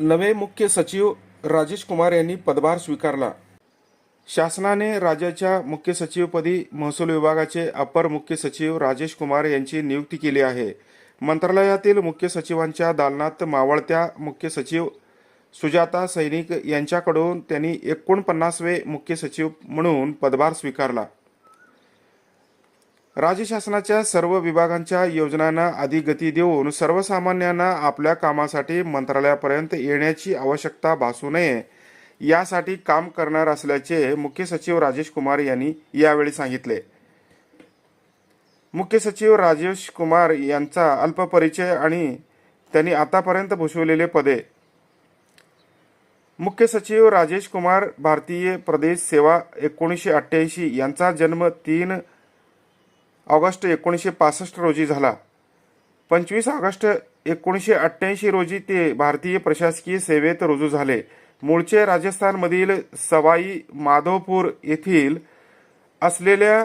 नवे मुख्य सचिव राजेश कुमार यांनी पदभार स्वीकारला. शासनाने राज्याच्या मुख्य सचिवपदी महसूल विभागाचे अपर मुख्य सचिव राजेश कुमार यांची नियुक्ती केली आहे. मंत्रालयातील मुख्य सचिवांच्या दालनात मावळत्या मुख्य सचिव सुजाता सैनिक यांच्याकडून त्यांनी एकोणपन्नासवे मुख्य सचिव म्हणून पदभार स्वीकारला. राज्य शासनाच्या सर्व विभागांच्या योजनांना अधिक गती देऊन सर्वसामान्यांना आपल्या कामासाठी मंत्रालयापर्यंत येण्याची आवश्यकता भासू नये. यासाठी काम करणार असल्याचे मुख्य सचिव राजेश कुमार यांनी यावेळी सांगितले. मुख्य सचिव राजेश कुमार यांचा अल्प परिचय आणि त्यांनी आतापर्यंत भूषवलेले पदे. मुख्य सचिव राजेश कुमार भारतीय प्रदेश सेवा एकोणीसशे अठ्ठ्याऐंशी यांचा जन्म तीन ऑगस्ट एकोणीसशे पासष्ट रोजी झाला. पंचवीस ऑगस्ट एकोणीसशे अठ्ठ्याऐंशी रोजी ते भारतीय प्रशासकीय सेवेत रुजू झाले. मूळचे राजस्थानमधील सवाई माधवपूर येथील असलेल्या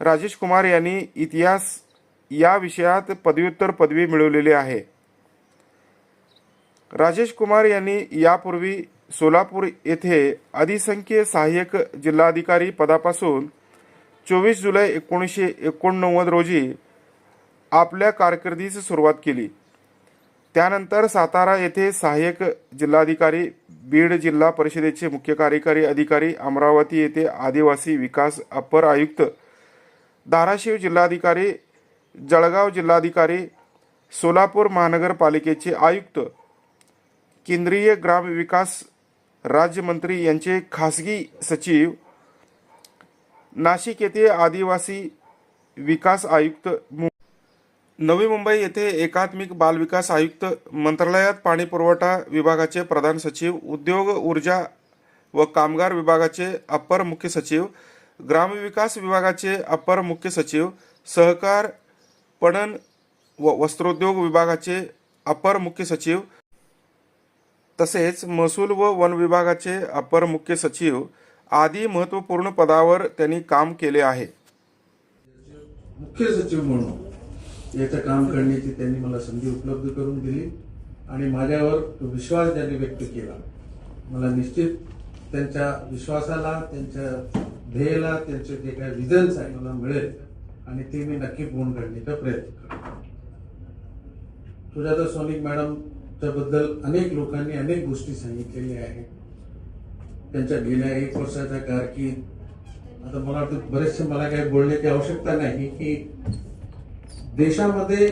राजेश कुमार यांनी इतिहास या विषयात पदव्युत्तर पदवी मिळवलेली आहे. राजेश कुमार यांनी यापूर्वी सोलापूर येथे अधिसंख्य सहाय्यक जिल्हाधिकारी पदापासून चोवीस जुलै एकोणीसशे एकोणनव्वद रोजी आपल्या कारकिर्दीस सुरुवात केली. त्यानंतर सातारा येथे सहाय्यक जिल्हाधिकारी बीड जिल्हा परिषदेचे मुख्य कार्यकारी अधिकारी अमरावती येथे आदिवासी विकास अपर आयुक्त धाराशिव जिल्हाधिकारी जळगाव जिल्हाधिकारी सोलापूर महानगरपालिकेचे आयुक्त केंद्रीय ग्रामविकास राज्यमंत्री यांचे खासगी सचिव नाशिक येथे आदिवासी विकास आयुक्त नवी मुंबई येथे एकात्मिक बालविकास आयुक्त मंत्रालयात पाणी पुरवठा विभागाचे प्रधान सचिव उद्योग ऊर्जा व कामगार विभागाचे अपर मुख्य सचिव ग्रामविकास विभागाचे अपर मुख्य सचिव सहकार पणन व वस्त्रोद्योग विभागाचे अपर मुख्य सचिव तसेच महसूल व वन विभागाचे अपर मुख्य सचिव आदी महत्त्वपूर्ण पदावर त्यांनी काम केले आहे. मुख्य सचिव म्हणून याचं काम करण्याची त्यांनी मला संधी उपलब्ध करून दिली आणि माझ्यावर तो विश्वास त्यांनी व्यक्त केला. मला निश्चित त्यांच्या विश्वासाला त्यांच्या ध्येयाला त्यांचे जे काही विजन्स आहे मला मिळेल आणि ते मी नक्की पूर्ण करण्याचा प्रयत्न करतो सुजाता सोनिक मॅडम त्याबद्दल अनेक लोकांनी अनेक गोष्टी सांगितलेल्या आहेत. त्यांच्या गेल्या एक वर्षाच्या कारकीर्द आता मला वाटतं बरेचसे मला काही बोलण्याची आवश्यकता नाही की देशामध्ये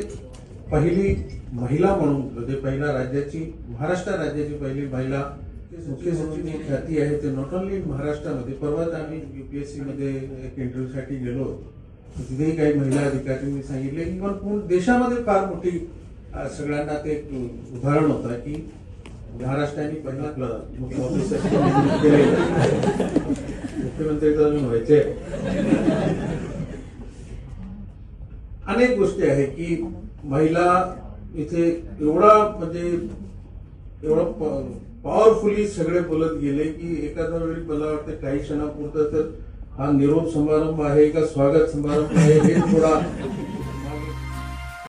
पहिली महिला म्हणून म्हणजे पहिला राज्याची महाराष्ट्र राज्याची पहिली महिला मुख्य सचिव ही ख्याती आहे ते नॉट ओनली महाराष्ट्रामध्ये परवाच आम्ही युपीएससी मध्ये एक इंटरव्ह्यूसाठी गेलो होतो. तिथेही काही महिला अधिकाऱ्यांनी सांगितले की पण पूर्ण देशामध्ये फार मोठी सगळ्यांना ते एक उदाहरण होतं की महाराष्ट्राने पहिला मुख्यमंत्री अजून व्हायचे. अनेक गोष्टी आहेत की महिला इथे एवढा म्हणजे एवढं पॉवरफुली सगळे बोलत गेले की एखाद्या वेळी मला वाटतं काही क्षणापुरतं तर हा निरोप समारंभ आहे का स्वागत समारंभ आहे हे थोडा